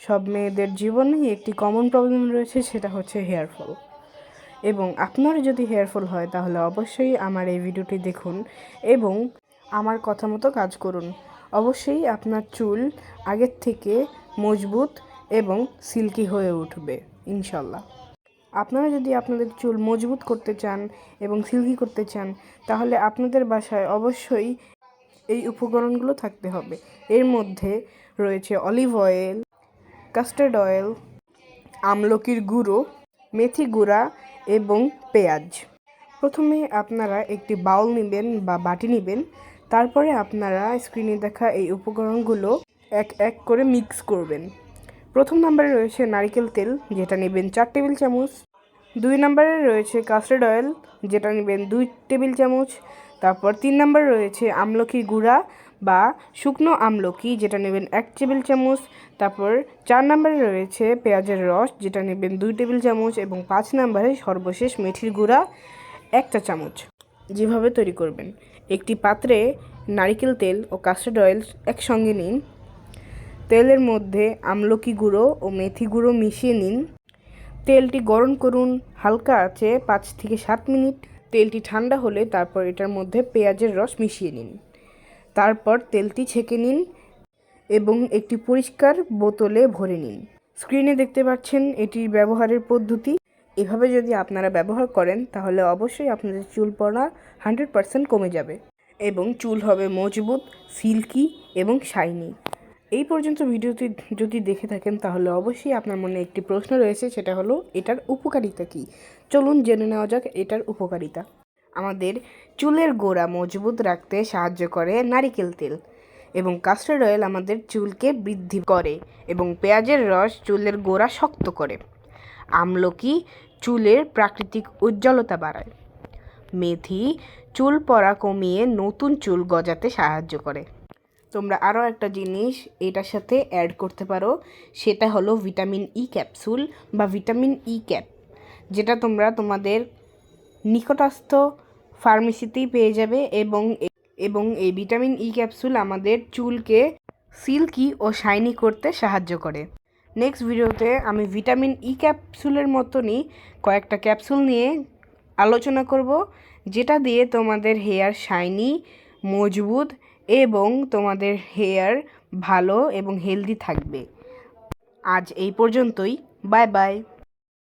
সব মেয়েদের জীবনেই একটি কমন প্রবলেম রয়েছে, সেটা হচ্ছে হেয়ার ফল এবং আপনার যদি হেয়ার ফল হয়, তাহলে অবশ্যই আমার এই ভিডিওটি দেখুন এবং আমার কথা মতো কাজ করুন। অবশ্যই আপনার চুল আগের থেকে মজবুত এবং সিল্কি হয়ে উঠবে, ইনশাল্লাহ। আপনারা যদি আপনাদের চুল মজবুত করতে চান এবং সিল্কি করতে চান, তাহলে আপনাদের বাসায় অবশ্যই এই উপকরণগুলো থাকতে হবে। এর মধ্যে রয়েছে অলিভ অয়েল কাস্টার্ড অয়েল, আমলকির গুঁড়ো, মেথি গুঁড়া এবং পেঁয়াজ। প্রথমে আপনারা একটি বাউল নেবেন বা বাটি নেবেন, তারপরে আপনারা স্ক্রিনে দেখা এই উপকরণগুলো এক এক করে মিক্স করবেন। প্রথম নম্বরে রয়েছে নারকেল তেল, যেটা নেবেন চার টেবিল চামচ। দুই নম্বরে রয়েছে কাস্টার্ড অয়েল, যেটা নেবেন দুই টেবিল চামচ। তারপর তিন নম্বরে রয়েছে আমলকি গুঁড়া বা শুকনো আমলকি, যেটা নেবেন এক টেবিল চামচ। তারপর চার নম্বরে রয়েছে পেঁয়াজের রস, যেটা নেবেন দুই টেবিল চামচ এবং পাঁচ নম্বরে সর্বশেষ মেথির গুঁড়া একটা চামচ। যেভাবে তৈরি করবেন। একটি পাত্রে নারিকেল তেল ও কাস্টার্ড অয়েল একসঙ্গে নিন। তেলের মধ্যে আমলকি গুঁড়ো ও মেথি গুঁড়ো মিশিয়ে নিন। তেলটি গরম করুন, হালকা আছে পাঁচ থেকে সাত মিনিট। তেলটি ঠান্ডা হলে তারপর এটার মধ্যে পেঁয়াজের রস মিশিয়ে নিন। তারপর তেলটি ছেঁকে নিন এবং একটি পরিষ্কার বোতলে ভরে নিন। স্ক্রিনে দেখতে পাচ্ছেন এটির ব্যবহারের পদ্ধতি। এভাবে যদি আপনারা ব্যবহার করেন, তাহলে অবশ্যই আপনাদের চুল পড়া হান্ড্রেড পারসেন্ট কমে যাবে এবং চুল হবে মজবুত, সিল্কি এবং শাইনি। এই পর্যন্ত ভিডিওটি যদি দেখে থাকেন, তাহলে অবশ্যই আপনার মনে একটি প্রশ্ন রয়েছে, সেটা হলো, এটার উপকারিতা কী? চলুন জেনে নেওয়া যাক, এটার উপকারিতা। আমাদের চুলের গোড়া মজবুত রাখতে সাহায্য করে নারিকেল তেল এবং কাস্টার্ড অয়েল আমাদের চুলকে বৃদ্ধি করে এবং পেঁয়াজের রস চুলের গোড়া শক্ত করে। আমলকি চুলের প্রাকৃতিক উজ্জ্বলতা বাড়ায়। মেথি চুল পড়া কমিয়ে নতুন চুল গজাতে সাহায্য করে। তোমরা আরও একটা জিনিস এটার সাথে অ্যাড করতে পারো, সেটা হলো ভিটামিন ই ক্যাপসুল বা ভিটামিন ই ক্যাপ, যেটা তোমরা তোমাদের নিকটস্থ ফার্মেসিতেই পেয়ে যাবে এবং এবং এই ভিটামিন ই ক্যাপসুল আমাদের চুলকে সিল্কি ও শাইনি করতে সাহায্য করে। নেক্সট ভিডিওতে আমি ভিটামিন ই ক্যাপসুলের মতনই কয়েকটা ক্যাপসুল নিয়ে আলোচনা করব, যেটা দিয়ে তোমাদের হেয়ার শাইনি, মজবুত এবং তোমাদের হেয়ার ভালো এবং হেলদি থাকবে। আজ এই পর্যন্তই, বাই বাই।